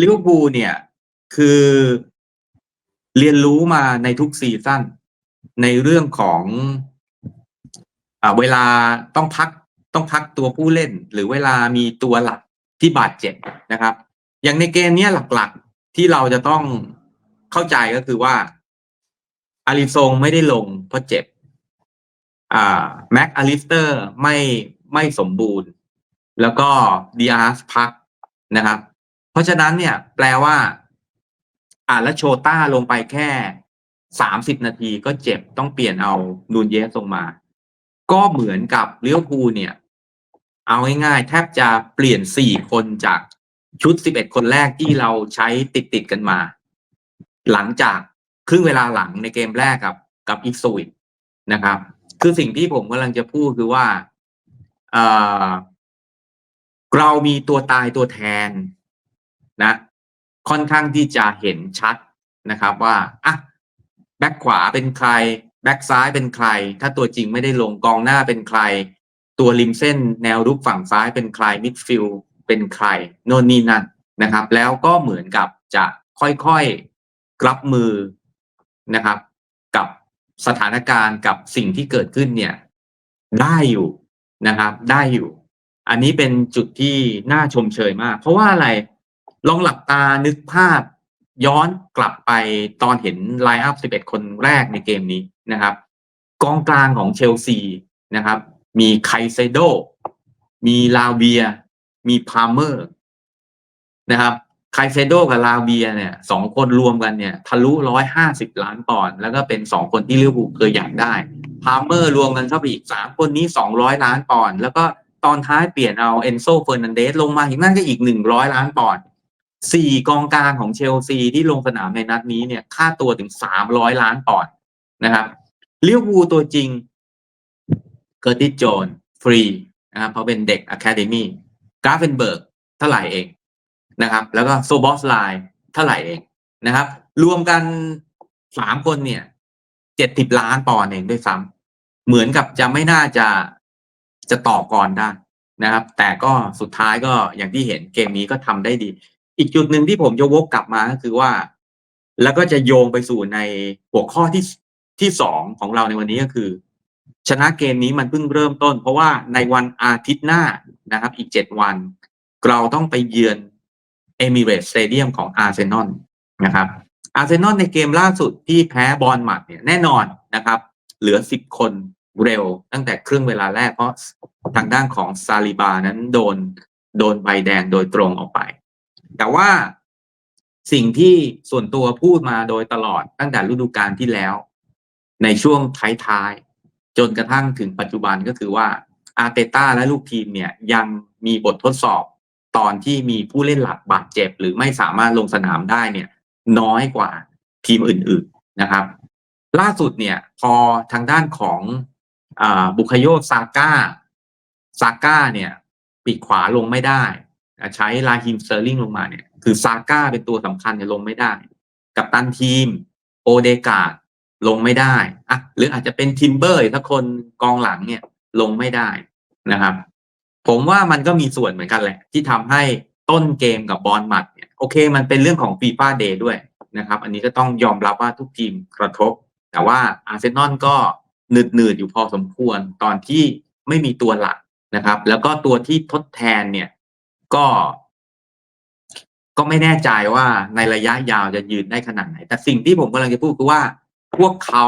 ลิเวอร์พูลเนี่ย คือเรียนรู้มาในทุกซีซั่นในเรื่องของอเวลาต้องพักต้องพักตัวผู้เล่น หรือเวลามีตัวหลักที่บาดเจ็บนะครับ อย่างในเกมนี้หลักๆที่เราจะต้องเข้าใจก็คือว่าอาริซงไม่ได้ลงเพราะเจ็บอ่าแม็กอลิสเตอร์ไม่ไม่สมบูรณ์ แล้วก็ดีอาร์สพักนะครับ ราะฉะนั้นเนี่ย แปลว่า อ่าแล้วโชต้าลงไปแค่สามสิบนาทีก็เจ็บต้องเปลี่ยนเอานูนเยสลงมา ก็เหมือนกับเลี้ยวภูเนี่ย เอาง่ายๆแทบจะเปลี่ยนสี่คนจากชุดสิบเอ็ดคนแรกที่เราใช้ติดติดๆกันมา หลังจากครึ่งเวลาหลังในเกมแรกกับ กับอีกซูอินะครับ คือสิ่งที่ผมกำลังจะพูดคือว่าเออเรามีตัวตายตัวแทน นะค่อนข้างที่จะเห็นชัดนะครับว่าอะแบ็คขวาเป็นใคร แบ็คซ้ายเป็นใคร ถ้าตัวจริงไม่ได้ลงกองหน้าเป็นใคร ตัวริมเส้นแนวรุกฝั่งซ้ายเป็นใครมิดฟิลเป็นใครโน่นนี่นั่นนะครับ แล้วก็เหมือนกับจะค่อยๆรับมือนะครับ กับสถานการณ์กับสิ่งที่เกิดขึ้นเนี่ยได้อยู่นะครับ ได้อยู่ อันนี้เป็นจุดที่น่าชมเชยมาก เพราะว่าอะไร ลองหลับตานึกภาพย้อนกลับไปตอนเห็นไลน์อัพ 11 คนแรกในเกมนี้นะครับ กองกลางของเชลซีนะครับ มีไคเซโด มีลาเวีย มีพาเมอร์นะครับไคเซโดกับลาเวียเนี่ยสองคนรวมกันเนี่ย ทะลุร้อยห้าสิบล้านปอนด์แล้วก็เป็นสองคนที่ลิเวอร์พูลเคยอยากได้ พาเมอร์รวมกันเข้าไปอีกสามคนนี้สองร้อยล้านปอนด์แล้วก็ตอนท้ายเปลี่ยนเอาเอนโซเฟอร์นันเดสลงมาอีกนั่นก็อีกหนึ่งร้อยล้านปอนด์ สี่กองกลางของเชลซีที่ลงสนามในนัดนี้เนี่ย ค่าตัวถึงสามร้อยล้านปอนด์นะครับลิเวอร์พูลตัวจริงเกอร์ติสโจนฟรีนะครับเพราะเป็นเด็กอะคาเดมี่กราฟเฟนเบิร์กเท่าไหร่เองนะครับ แล้วก็โซบอสไลน์เท่าไหร่เองนะครับ รวมกันสามคนเนี่ยเจ็ดสิบล้านปอนด์เองด้วยซ้ำเหมือนกับจะไม่น่าจะจะต่อกรได้นะครับ แต่ก็สุดท้ายก็อย่างที่เห็นเกมนี้ก็ทำได้ดี อีกจุดหนึ่งที่ผมจะวกกลับมาก็คือว่า แล้วก็จะโยงไปสู่ในหัวข้อที่ที่สองของเราในวันนี้ก็คือ ชนะเกมนี้มันเพิ่งเริ่มต้น เพราะว่าในวันอาทิตย์หน้านะครับ อีกเจ็ดวัน เราต้องไปเยือนเอมิเรตสเตเดียมของอาร์เซนอลนะครับอาร์เซนอลในเกมล่าสุดที่แพ้บอลหมัดเนี่ยแน่นอนนะครับ เหลือสิบคนเร็วตั้งแต่ครึ่งเวลาแรกเพราะทางด้านของซาลิบานั้นโดนโดนใบแดงโดยตรงออกไป แต่ว่าสิ่งที่ส่วนตัวพูดมาโดยตลอดตั้งแต่ฤดูกาลที่แล้ว ในช่วงท้ายๆ จนกระทั่งถึงปัจจุบันก็คือว่าอาร์เตต้าและลูกทีมเนี่ยยังมีบททดสอบตอนที่มีผู้เล่นหลักบาดเจ็บ หรือไม่สามารถลงสนามได้เนี่ย น้อยกว่าทีมอื่นๆนะครับ ล่าสุดเนี่ย พอทางด้านของอบุคโยซาก้าซาก้าเนี่ยปีกขวาลงไม่ได้ ใช้ลาฮิมเซอร์ลิงลงมาเนี่ย คือซาก้าเป็นตัวสำคัญเนี่ยลงไม่ได้ กับตันทีม โอเดกาดลงไม่ได้อะหรืออาจจะเป็นทิมเบอร์ถ้าคนกองหลังเนี่ยลงไม่ได้นะครับ ผมว่ามันก็มีส่วนเหมือนกันแหละ ที่ทำให้ต้นเกมกับบอลหมัดเนี่ยโอเค มันเป็นเรื่องของฟีฟ่าเดย์ด้วยนะครับ อันนี้ก็ต้องยอมรับว่าทุกทีมกระทบ แต่ว่าอาร์เซนอลก็หนืดหนืดอยู่พอสมควรตอนที่ไม่มีตัวหลักนะครับ แล้วก็ตัวที่ทดแทนเนี่ย ก็ ก็ไม่แน่ใจว่าในระยะยาวจะยืนได้ขนาดไหน แต่สิ่งที่ผมกำลังจะพูดคือว่า พวกเขา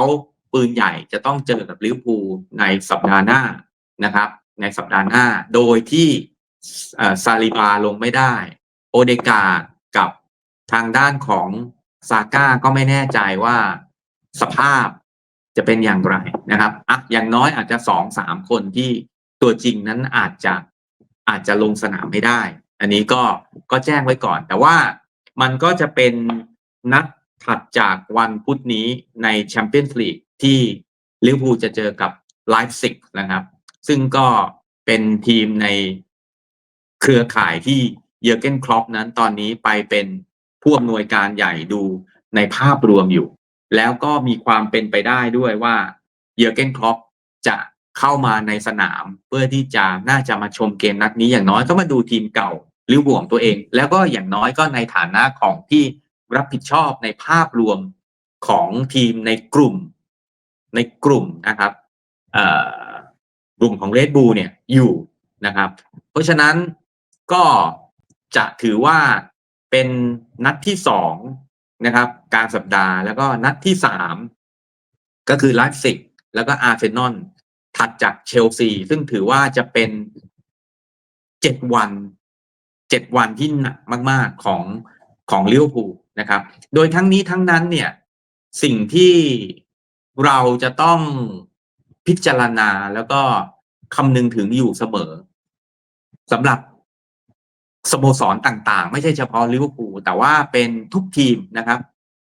ปืนใหญ่จะต้องเจอกับลิเวอร์พูลในสัปดาห์หน้านะครับ ในสัปดาห์หน้า โดยที่ซาลิบาลงไม่ได้ โอเดกาดกับทางด้านของซาก้าก็ไม่แน่ใจว่าสภาพจะเป็นอย่างไรนะครับอะอย่างน้อยอาจจะสองสามคนที่ตัวจริงนั้นอาจจะ อาจจะลงสนามไม่ได้ อันนี้ก็ก็แจ้งไว้ก่อน แต่ว่ามันก็จะเป็นนัดถัดจากวันพุธนี้ในแชมเปี้ยนส์ลีกที่ลิเวอร์พูลจะเจอกับไลฟ์ซิกนะครับ ซึ่งก็เป็นทีมในเครือข่ายที่เยอร์เกนครอปนั้นตอนนี้ไปเป็นผู้อำนวยการใหญ่ดูในภาพรวมอยู่ แล้วก็มีความเป็นไปได้ด้วยว่าเยอร์เกนครอปจะ เข้ามาในสนาม เพื่อที่จะน่าจะมาชมเกมนัดนี้อย่างน้อยก็มาดูทีมเก่าลิเวอร์พูลของตัวเอง แล้วก็อย่างน้อยก็ในฐานะของที่รับผิดชอบในภาพรวมของทีมในกลุ่ม ในกลุ่มนะครับกลุ่มของเรดบูเนี่ยอยู่นะครับ เพราะฉะนั้นก็จะถือว่าเป็นนัดที่สองนะครับกลารสัปดาห์แล้วก็นัดที่สามก็คือไลฟ์ซิกแล้วก็อาร์เซนอล ถัดจากเชลซี ซึ่งถือว่าจะเป็นเจ็ดวันเจ็ดวันที่หนักมาก ๆของของลิเวอร์พูลนะครับ โดยทั้งนี้ทั้งนั้นเนี่ยสิ่งที่เราจะต้องพิจารณาแล้วก็คำนึงถึงอยู่เสมอสำหรับสโมสรต่างๆ ไม่ใช่เฉพาะลิเวอร์พูลแต่ว่าเป็นทุกทีมนะครับ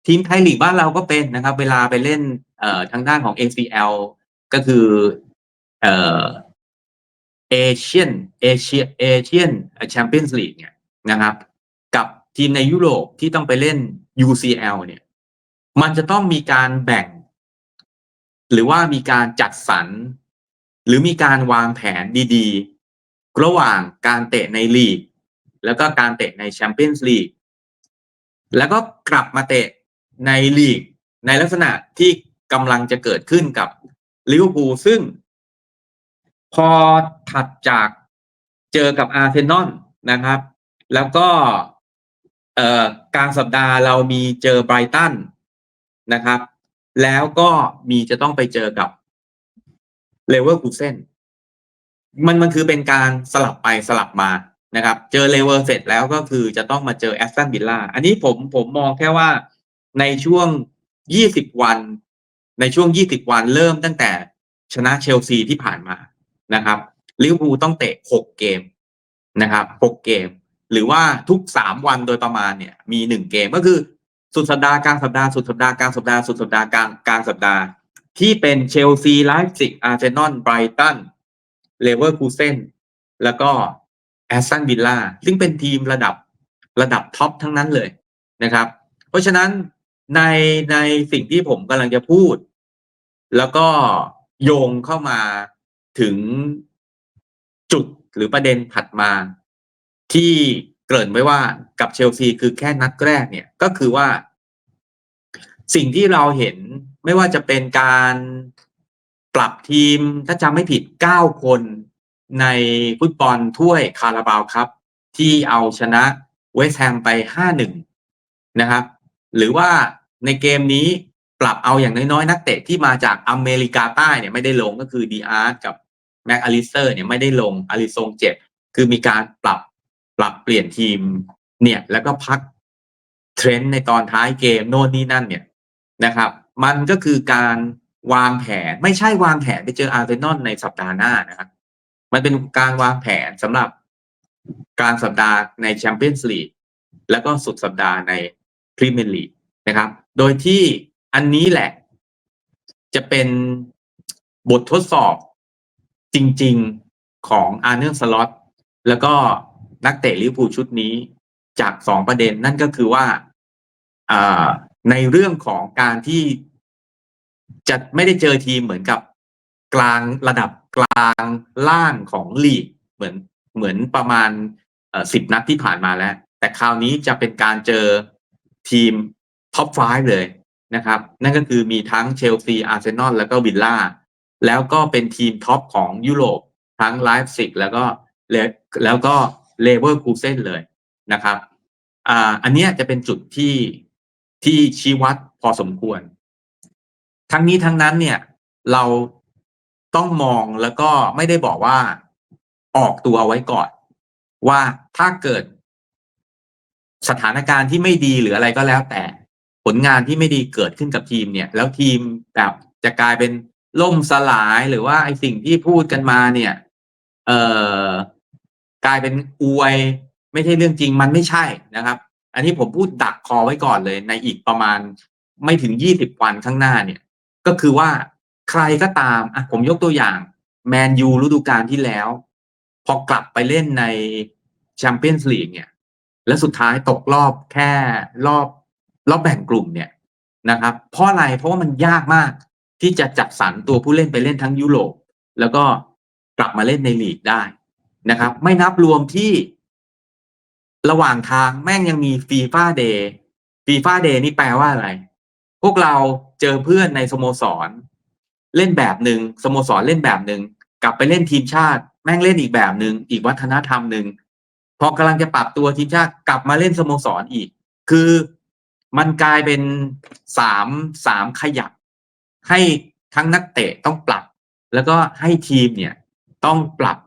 ทีมไทยลีกบ้านเราก็เป็นนะครับ เวลาไปเล่นเอ่อทางด้านของ ACL ก็คือ เอ่อเอเชียนเอเชียเอเชียนแชมเปี้ยนส์ลีกเนี่ยนะครับ กับทีมในยุโรปที่ต้องไปเล่น UCL เนี่ย มันจะต้องมีการแบ่ง หรือว่ามีการจัดสรร หรือมีการวางแผนดีๆ ระหว่างการเตะในลีก แล้วก็การเตะในแชมเปี้ยนส์ลีกแล้วก็กลับมาเตะในลีก ในลักษณะที่กำลังจะเกิดขึ้นกับลิเวอร์พูลซึ่ง พอถัดจากเจอกับอาร์เซนอลนะครับ แล้วก็เอ่อกลางสัปดาห์เรามีเจอไบรตันนะครับ แล้วก็มีจะต้องไปเจอกับเลเวอร์คูเซนมันมันคือเป็นการสลับไปสลับมานะครับ เจอเลเวอร์เสร็จแล้วก็คือจะต้องมาเจอแอสตันวิลล่าอันนี้ผมผมมองแค่ว่าในช่วง20วัน ในช่วง20วันเริ่มตั้งแต่ชนะเชลซีที่ผ่านมา นะครับลิเวอร์พูลต้องเตะ6เกมนะครับ6เกม หรือว่าทุก3วันโดยประมาณเนี่ย มี1เกมก็คือสุดสัปดาห์กลางสัปดาห์สุดสัปดาห์กลางสัปดาห์สุดสัปดาห์กลางกลางสัปดาห์ ที่เป็นเชลซีไลฟ์ซิกอาร์เซนอลไบรตันเลเวอร์คูเซนแล้วก็แอสตันวิลล่าซึ่งเป็นทีมระดับระดับท็อปทั้งนั้นเลยนะครับ เพราะฉะนั้นในในสิ่งที่ผมกำลังจะพูด แล้วก็โยงเข้ามา ถึงจุดหรือประเด็นถัดมาที่เกริ่นไว้ว่ากับเชลซีคือแค่นัดแรกเนี่ยก็คือว่า สิ่งที่เราเห็นไม่ว่าจะเป็นการปรับทีมถ้าจำไม่ผิด9คนในฟุตบอลถ้วยคาราบาวครับ ที่เอาชนะเวสต์แฮมไป5-1นะครับ หรือว่าในเกมนี้ปรับเอาอย่างน้อยๆ นักเตะที่มาจากอเมริกาใต้เนี่ยไม่ได้ลงก็คือดีอาร์กับ แม็กอลิสเตอร์เนี่ยไม่ได้ลงอลิซงเจ็บ คือมีการปรับปรับเปลี่ยนทีมเนี่ยแล้วก็พักเทรนด์ในตอนท้ายเกมโน่นนี่นั่นเนี่ยนะครับ มันก็คือการวางแผนไม่ใช่วางแผนไปเจออาร์เซนอลในสัปดาห์หน้านะครับ มันเป็นการวางแผนสำหรับกลางสัปดาห์ในแชมเปี้ยนส์ลีกแล้วก็สุดสัปดาห์ในพรีเมียร์ลีกนะครับ โดยที่อันนี้แหละ จะเป็นบททดสอบ จริง ๆของอาร์เนอร์สล็อตแล้วก็นักเตะลิเวอร์พูลชุดนี้จากสองประเด็นนั่นก็คือว่าในเรื่องของการที่จะไม่ได้เจอทีมเหมือนกับกลางระดับกลางล่างของลีกเหมือนเหมือนประมาณสิบนัดที่ผ่านมาแล้ว แต่คราวนี้จะเป็นการเจอทีมท็อปฟเลยนะครับ นั่นก็คือมีทั้งเชลซีอาร์เซนอลแล้วก็วิลล่า แล้วก็เป็นทีมท็อปของยุโรปทั้งไลฟ์ซิกแล้วก็แล้วก็เลเวอร์คูเซนเลยนะครับอ่าอันนี้จะเป็นจุดที่ที่ชี้วัดพอสมควร ทั้งนี้ทั้งนั้นเนี่ยเราต้องมองแล้วก็ไม่ได้บอกว่าออกตัวไว้ก่อน ว่าถ้าเกิดสถานการณ์ที่ไม่ดีหรืออะไรก็แล้วแต่ ผลงานที่ไม่ดีเกิดขึ้นกับทีมเนี่ย แล้วทีมแบบจะกลายเป็น ล่มสลายหรือว่าไอสิ่งที่พูดกันมาเนี่ย เอ่อกลายเป็นอวย ไม่ใช่เรื่องจริงมันไม่ใช่นะครับ อันนี้ผมพูดดักคอไว้ก่อนเลย ในอีกประมาณไม่ถึงยี่สิบวันข้างหน้าเนี่ย ก็คือว่าใครก็ตามอะผมยกตัวอย่าง แมนยูฤดูกาลที่แล้ว พอกลับไปเล่นในแชมเปี้ยนส์ลีกเนี่ย แล้วสุดท้ายตกรอบแค่รอบรอบแบ่งกลุ่มเนี่ยนะครับ เพราะอะไรเพราะว่ามันยากมาก ที่จะจัดสรรตัวผู้เล่นไปเล่นทั้งยุโรปแล้วก็กลับมาเล่นในลีกได้นะครับ ไม่นับรวมที่ระหว่างทางแม่งยังมีฟีฟ่าเดย์ฟีฟ่าเดย์นี่แปลว่าอะไร พวกเราเจอเพื่อนในสโมสร เล่นแบบหนึ่งสโมสรเล่นแบบหนึ่งกลับไปเล่นทีมชาติ แม่งเล่นอีกแบบหนึ่งอีกวัฒนธรรมหนึ่งพอกำลังจะปรับตัวทีมชาติกลับมาเล่นสโมสรอีก คือมันกลายเป็นสามสามขยัก ให้ทั้งนักเตะต้องปรับ แล้วก็ให้ทีมเนี่ยต้องปรับ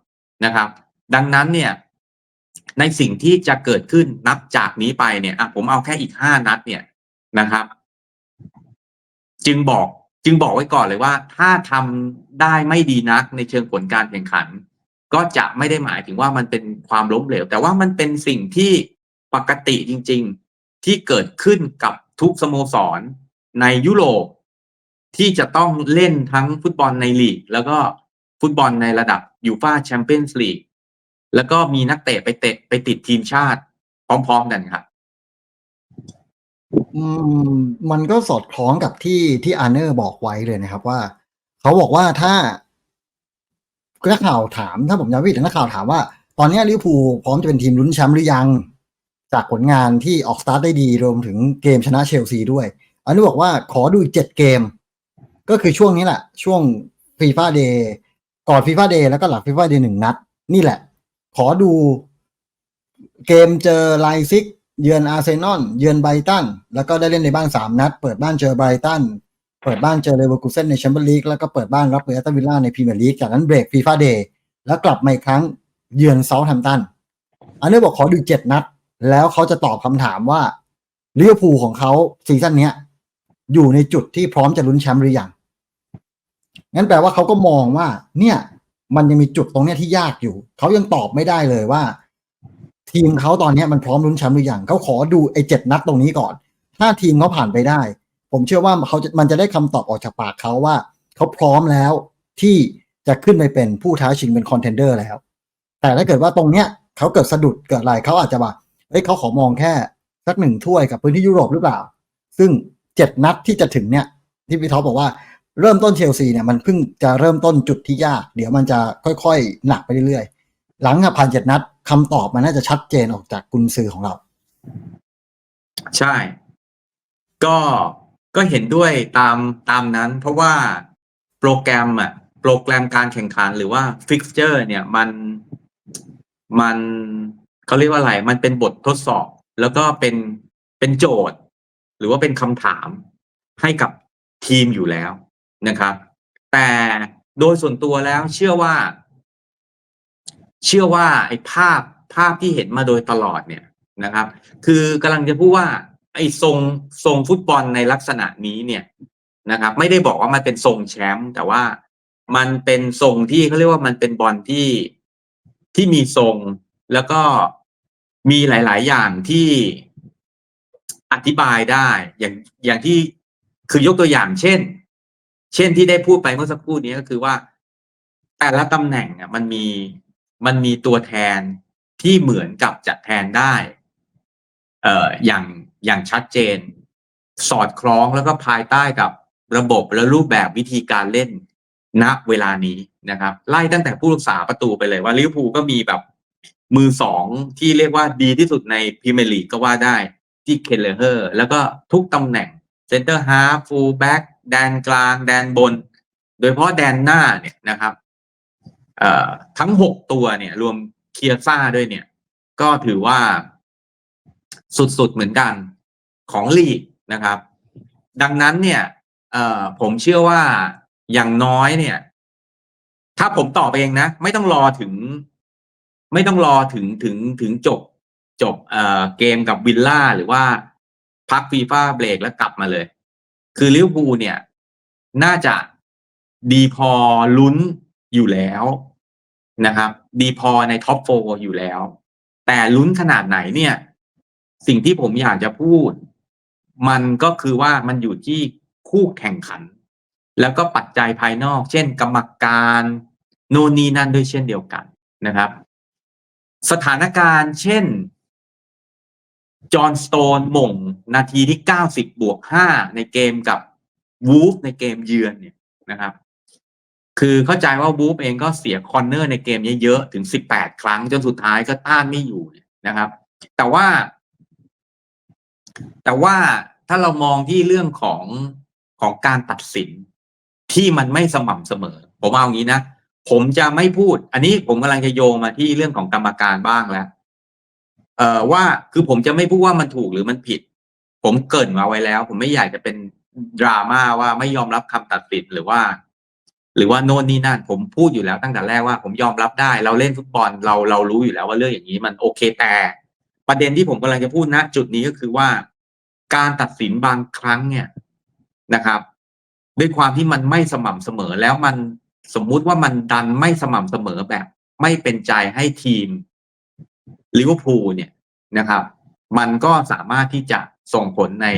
นะครับ ดังนั้นเนี่ยในสิ่งที่จะเกิดขึ้นนับจากนี้ไปเนี่ยอะผมเอาแค่อีกห้านัดเนี่ยนะครับ จึงบอกจึงบอกไว้ก่อนเลยว่า ถ้าทำได้ไม่ดีนักในเชิงผลการแข่งขัน ก็จะไม่ได้หมายถึงว่ามันเป็นความล้มเหลว แต่ว่ามันเป็นสิ่งที่ปกติจริง ๆ ที่เกิดขึ้นกับทุกสโมสรในยุโรป ที่จะต้องเล่นทั้งฟุตบอลในลีก แล้วก็ฟุตบอลในระดับยูฟาแชมเปี้ยนส์ลีกแล้วก็มีนักเตะไปเตะไปติดทีมชาติ พร้อม ๆ กันครับมันก็สอดคล้องกับที่ที่อาร์เนอร์บอกไว้เลยนะครับว่า เขาบอกว่าถ้านักข่าวถามถ้าผมจำไม่ผิดนักข่าวถามว่า ตอนนี้ลิเวอร์พูลพร้อมจะเป็นทีมลุ้นแชมป์หรือยัง จากผลงานที่ออกสตาร์ทได้ดีรวมถึงเกมชนะเชลซีด้วย อันนี้บอกว่าขอดูเจ็ดเกม ก็คือช่วงนี้แหละ ช่วงฟีฟ่าเดย์ก่อนฟีฟ่าเดย์แล้วก็หลังฟีฟ่าเดย์หนึ่งนัด นี่แหละ ขอดูเกมเจอไลซิก เยือนอาร์เซนอลเยือนไบรตันแล้วก็ได้เล่นในบ้านสามนัด เปิดบ้านเจอไบรตันเปิดบ้านเจอเลเวอร์คูเซนในแชมเปี้ยนลีกแล้วก็เปิดบ้านรับเอตันวิลล่าในพรีเมียร์ลีกจากนั้นเบรกฟีฟ่าเดย์แล้วกลับมาอีกครั้งเยือนเซาท์แฮมป์ตันอันนี้บอกขอดูเจ็ดนัด แล้วเขาจะตอบคำถามว่าลิเวอร์พูลของเขาซีซั่นเนี้ย อยู่ในจุดที่พร้อมจะลุ้นแชมป์หรือยังงั้นแปลว่าเขาก็มองว่า เนี่ย มันยังมีจุดตรงเนี้ยที่ยากอยู่ เขายังตอบไม่ได้เลยว่า ทีมเขาตอนเนี้ยมันพร้อมลุ้นแชมป์หรือยังเขาขอดูไอ้เจ็ดนัดตรงนี้ก่อน ถ้าทีมเขาผ่านไปได้ ผมเชื่อว่าเขาจะมันจะได้คำตอบออกจากปากเขาว่า เขาพร้อมแล้วที่จะขึ้นไปเป็นผู้ท้าชิงเป็นคอนเทนเดอร์แล้ว แต่ถ้าเกิดว่าตรงเนี้ยเขาเกิดสะดุดเกิดอะไรเขาอาจจะว่าเฮ้ยเขาขอมองแค่สักหนึ่งถ้วยกับพื้นที่ยุโรปหรือเปล่า ซึ่ง เจ็ดนัดที่จะถึงเนี่ยที่พี่ท็อปบอกว่าเริ่มต้นเชลซีเนี่ยมันเพิ่งจะเริ่มต้นจุดที่ยาก เดี๋ยวมันจะค่อยๆ หนักไปเรื่อยๆ หลังจากผ่านเจ็ดนัดคำตอบมันน่าจะชัดเจนออกจากกุนซือของเรา ใช่ ก็ก็เห็นด้วยตามตามนั้น เพราะว่าโปรแกรมอะโปรแกรมการแข่งขันหรือว่าฟิกเจอร์ เนี่ยมันมันเขาเรียกว่าอะไร มันเป็นบททดสอบ แล้วก็เป็นเป็นโจทย์ รือว่าเป็นคำถามให้กับทีมอยู่แล้วนะครับ แต่โดยส่วนตัวแล้วเชื่อว่า เชื่อว่าไอ้ภาพภาพที่เห็นมาโดยตลอดเนี่ยนะครับ คือกำลังจะพูดว่า ไอ้ทรงทรงฟุตบอลในลักษณะนี้เนี่ยนะครับ ไม่ได้บอกว่ามันเป็นทรงแชมป์แต่ว่ามันเป็นทรงที่เขาเรียกว่ามันเป็นบอลที่ที่มีทรงแล้วก็มีหลาย ๆ อย่างที่ อธิบายได้ อย่างอย่างที่คือยกตัวอย่าง เช่น เช่นที่ได้พูดไปเมื่อสักครู่นี้ก็คือว่า แต่ละตำแหน่งอะมันมีมันมีตัวแทนที่เหมือนกับจะแทนได้ เอ่ออย่างอย่างชัดเจน สอดคล้องแล้วก็ภายใต้กับระบบและรูปแบบวิธีการเล่นณเวลานี้นะครับ ไล่ตั้งแต่ผู้รักษาประตูไปเลยว่าลิเวอร์พูลก็มีแบบมือสองที่เรียกว่าดีที่สุดในพรีเมียร์ลีกก็ว่าได้ ที่เคเลเฮอร์แล้วก็ทุกตำแหน่งเซนเตอร์ฮาร์ฟฟูลแบ็กแดนกลาง แดนบน โดยเฉพาะแดนหน้าเนี่ยนะครับทั้งหกตัวเนี่ยรวมเคียซ่าด้วยเนี่ย ก็ถือว่าสุดๆเหมือนกันของลีกนะครับ ดังนั้นเนี่ยผมเชื่อว่าอย่างน้อยเนี่ย ถ้าผมตอบเองนะ ไม่ต้องรอถึง ไม่ต้องรอถึงถึงถึงจบ จบเอ่อเกมกับวิลล่าหรือว่าพักฟีฟ่าเบรกแล้วกลับมาเลย คือลิเวอร์พูลเนี่ย น่าจะดีพอลุ้นอยู่แล้วนะครับ ดีพอในท็อปโฟอยู่แล้ว แต่ลุ้นขนาดไหนเนี่ย สิ่งที่ผมอยากจะพูด มันก็คือว่ามันอยู่ที่คู่แข่งขัน แล้วก็ปัจจัยภายนอก เช่น กรรมการโนนีนั่นด้วยเช่นเดียวกันนะครับ สถานการณ์เช่น จอห์นสโตนหม่งนาทีที่ 90 บวก 5 ในเกมกับวูฟในเกมเยือนเนี่ยนะครับ คือเข้าใจว่าวูฟเองก็เสียคอนเนอร์ในเกมเยอะๆถึง 18 ครั้งจนสุดท้ายก็ต้านไม่อยู่นะครับ แต่ว่า แต่ว่าถ้าเรามองที่เรื่องของของการตัดสินที่มันไม่สม่ำเสมอ ผมเอางี้นะ ผมจะไม่พูด อันนี้ผมกำลังจะโยงมาที่เรื่องของกรรมการบ้างแล้ว อ่อว่าคือผมจะไม่พูดว่ามันถูกหรือมันผิด ผมเกินมาไว้แล้ว ผมไม่อยากจะเป็นดราม่าว่าไม่ยอมรับคำตัดสินหรือว่า หรือว่าโน่นนี่นั่นผมพูดอยู่แล้วตั้งแต่แรกว่าผมยอมรับได้ เราเล่นฟุตบอลเราเรารู้อยู่แล้วว่าเรื่องอย่างนี้มันโอเคแต่ ประเด็นที่ผมกำลังจะพูดณจุดนี้ก็คือว่า การตัดสินบางครั้งเนี่ยนะครับ ด้วยความที่มันไม่สม่ำเสมอแล้วมันสมมุติว่ามันดันไม่สม่ำเสมอแบบ ไม่เป็นใจให้ทีม ลิเวอร์พูลเนี่ยนะครับ มันก็สามารถที่จะส่งผลใน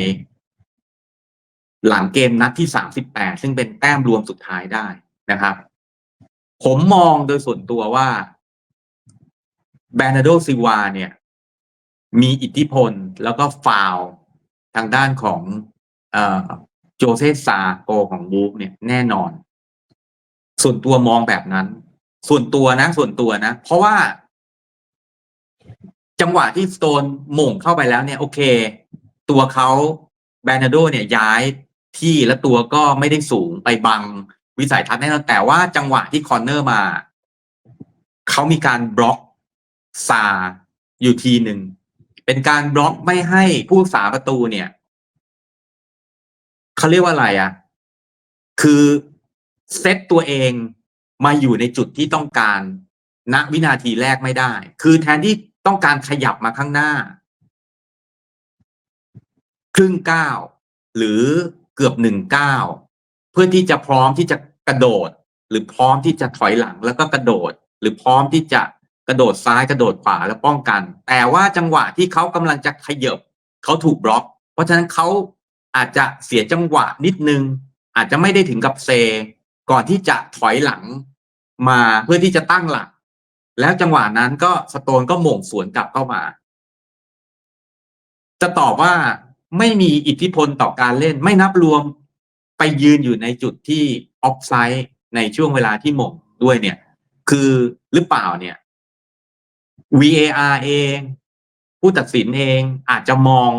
หลังเกมนัดที่สามสิบแปดซึ่งเป็นแต้มรวมสุดท้ายได้นะครับ ผมมองโดยส่วนตัวว่าแบรนาโดซิวาเนี่ย มีอิทธิพลแล้วก็ฟาวทางด้านของโจเซซาโกของบูฟเนี่ยแน่นอน ส่วนตัวมองแบบนั้น ส่วนตัวนะ ส่วนตัวนะ เพราะว่า จังหวะที่สโตนหม่งเข้าไปแล้วเนี่ย โอเค ตัวเขาแบรนาโดเนี่ยย้ายที่และตัวก็ไม่ได้สูงไปบังวิสัยทัศน์แน่นอนแต่ว่าจังหวะที่คอร์เนอร์มา เขามีการบล็อกซาอยู่ทีหนึ่ง เป็นการบล็อกไม่ให้ผู้รักษาประตูเนี่ยเขาเรียกว่าอะไรอะ่ะ คือเซตตัวเองมาอยู่ในจุดที่ต้องการณวินาทีแรกไม่ได้ คือแทนที่ ต้องการขยับมาข้างหน้า ครึ่งก้าวหรือเกือบหนึ่งก้าวเพื่อที่จะพร้อมที่จะกระโดด หรือพร้อมที่จะถอยหลังแล้วก็กระโดด หรือพร้อมที่จะกระโดดซ้ายกระโดดขวาแล้วป้องกัน แต่ว่าจังหวะที่เขากำลังจะขยบเขาถูกบล็อก เพราะฉะนั้นเขาอาจจะเสียจังหวะนิดนึง อาจจะไม่ได้ถึงกับเซ ก่อนที่จะถอยหลังมาเพื่อที่จะตั้งหลัก แล้วจังหวะนั้นก็สโตนก็หม่งสวนกลับเข้ามา จะตอบว่าไม่มีอิทธิพลต่อการเล่นไม่นับรวมไปยืนอยู่ในจุดที่ออฟไซด์ในช่วงเวลาที่หม่งด้วยเนี่ย คือหรือเปล่าเนี่ย VAR เอง ผู้ตัดสินเองอาจจะมอง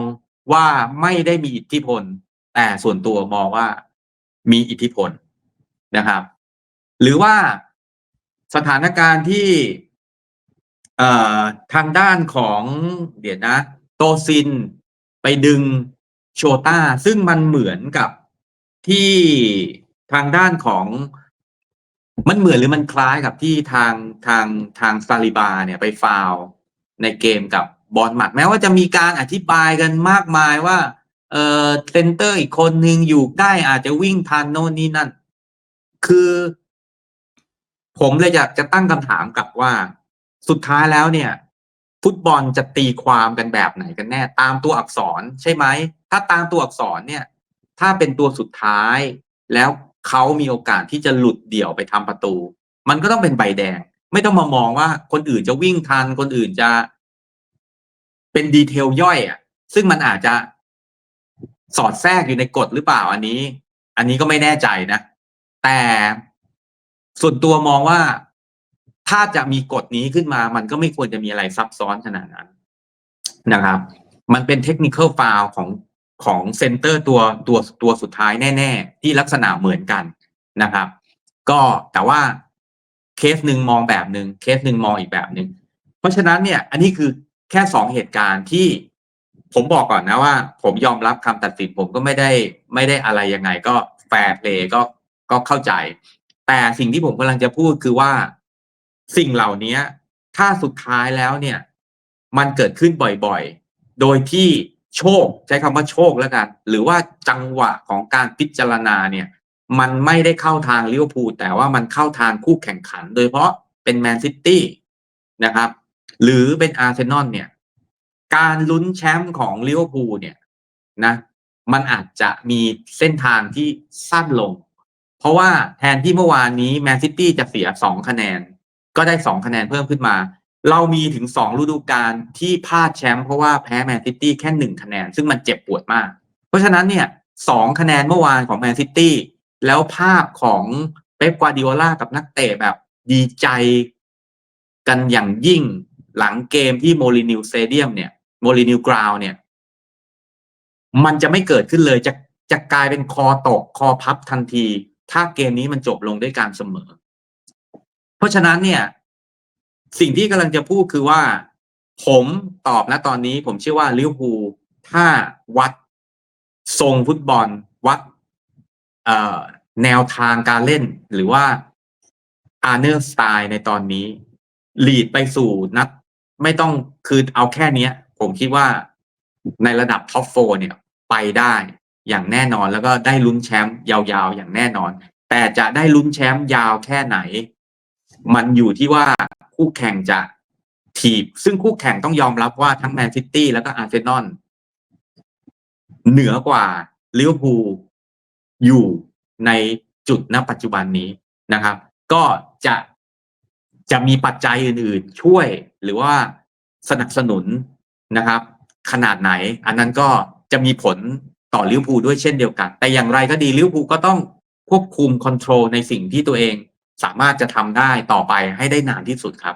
ว่าไม่ได้มีอิทธิพล แต่ส่วนตัวมองว่ามีอิทธิพลนะครับ หรือว่าสถานการณ์ที่ เอ่อทางด้านของเดี๋ยวนะ โตซินไปดึงโชต้าซึ่งมันเหมือนกับที่ทางด้านของมันเหมือนหรือมันคล้ายกับที่ทางทางทางซาลิบาเนี่ยไปฟาวในเกมกับบอลหมัดแม้ว่าจะมีการอธิบายกันมากมายว่า เออเซนเตอร์อีกคนหนึ่งอยู่ใกล้อาจจะวิ่งทันโน่นนี่นั่น คือ ผมเลยอยากจะตั้งคำถามกลับว่า สุดท้ายแล้วเนี่ย ฟุตบอลจะตีความกันแบบไหนกันแน่ ตามตัวอักษรใช่ไหม ถ้าตามตัวอักษรเนี่ย ถ้าเป็นตัวสุดท้าย แล้วเขามีโอกาสที่จะหลุดเดี่ยวไปทำประตู มันก็ต้องเป็นใบแดง ไม่ต้องมามองว่าคนอื่นจะวิ่งทันคนอื่นจะเป็นดีเทลย่อยอะ ซึ่งมันอาจจะสอดแทรกอยู่ในกฎหรือเปล่าอันนี้ อันนี้ก็ไม่แน่ใจนะ แต่ส่วนตัวมองว่า ถ้าจะมีกฎนี้ขึ้นมา มันก็ไม่ควรจะมีอะไรซับซ้อนขนาดนั้นนะครับ มันเป็นเทคนิคอลฟาวของของเซนเตอร์ตัวตัวตัวสุดท้ายแน่ ๆ ที่ลักษณะเหมือนกันนะครับ ก็แต่ว่าเคสหนึ่งมองแบบหนึ่งเคสหนึ่งมองอีกแบบหนึ่งเพราะฉะนั้นเนี่ย อันนี้คือแค่สองเหตุการณ์ที่ผมบอกก่อนนะว่า ผมยอมรับคำตัดสินผมก็ไม่ได้ไม่ได้อะไรยังไง ก็แฟร์เพลย์ก็ก็เข้าใจ แต่สิ่งที่ผมกำลังจะพูดคือว่า สิ่งเหล่านี้ถ้าสุดท้ายแล้วเนี่ย มันเกิดขึ้นบ่อยๆ โดยที่โชคใช้คำว่าโชคแล้วกัน หรือว่าจังหวะของการพิจารณาเนี่ย มันไม่ได้เข้าทางลิเวอร์พูลแต่ว่ามันเข้าทางคู่แข่งขัน โดยเฉพาะเป็นแมนซิตี้นะครับ หรือเป็นอาร์เซนอลเนี่ย การลุ้นแชมป์ของลิเวอร์พูลเนี่ยนะ มันอาจจะมีเส้นทางที่สั้นลง เพราะว่าแทนที่เมื่อวานนี้แมนซิตี้จะเสียสองคะแนน ก็ได้สองคะแนนเพิ่มขึ้นมา เรามีถึงสองฤดูกาลที่พลาดแชมป์เพราะว่าแพ้แมนซิตี้แค่หนึ่งคะแนน ซึ่งมันเจ็บปวดมาก เพราะฉะนั้นเนี่ยสองคะแนนเมื่อวานของแมนซิตี้แล้วภาพของเป๊ปกวาดิโอลากับนักเตะแบบดีใจกันอย่างยิ่งหลังเกมที่โมลินิวสเตเดียมเนี่ยโมลินิวกราวเนี่ย มันจะไม่เกิดขึ้นเลยจะจะกลายเป็นคอตกคอพับทันที ถ้าเกมนี้มันจบลงด้วยการเสมอ ราะฉะนั้นเนี่ย สิ่งที่กำลังจะพูดคือว่า ผมตอบนะตอนนี้ผมเชื่อว่าลิเวอร์พูลถ้าวัดทรงฟุตบอล วัดเอ่อแนวทางการเล่น หรือว่าอาร์เนอร์สไตล์ในตอนนี้ลีดไปสู่นัด ไม่ต้องคือเอาแค่เนี้ยผมคิดว่าในระดับท็อปโฟเนี่ย ไปได้อย่างแน่นอนแล้วก็ได้ลุ้นแชมป์ยาวๆ อย่างแน่นอน แต่จะได้ลุ้นแชมป์ยาวแค่ไหน มันอยู่ที่ว่าคู่แข่งจะถีบ ซึ่งคู่แข่งต้องยอมรับว่าทั้งแมนซิตี้แล้วก็อาร์เซนอลเหนือกว่าลิเวอร์พูลอยู่ในจุดณปัจจุบันนี้นะครับ ก็จะจะมีปัจจัยอื่นๆช่วยหรือว่าสนับสนุนนะครับ ขนาดไหน อันนั้นก็จะมีผลต่อลิเวอร์พูลด้วยเช่นเดียวกัน แต่อย่างไรก็ดีลิเวอร์พูลก็ต้องควบคุมคอนโทรลในสิ่งที่ตัวเอง สามารถจะทำได้ต่อไปให้ได้นานที่สุดครับ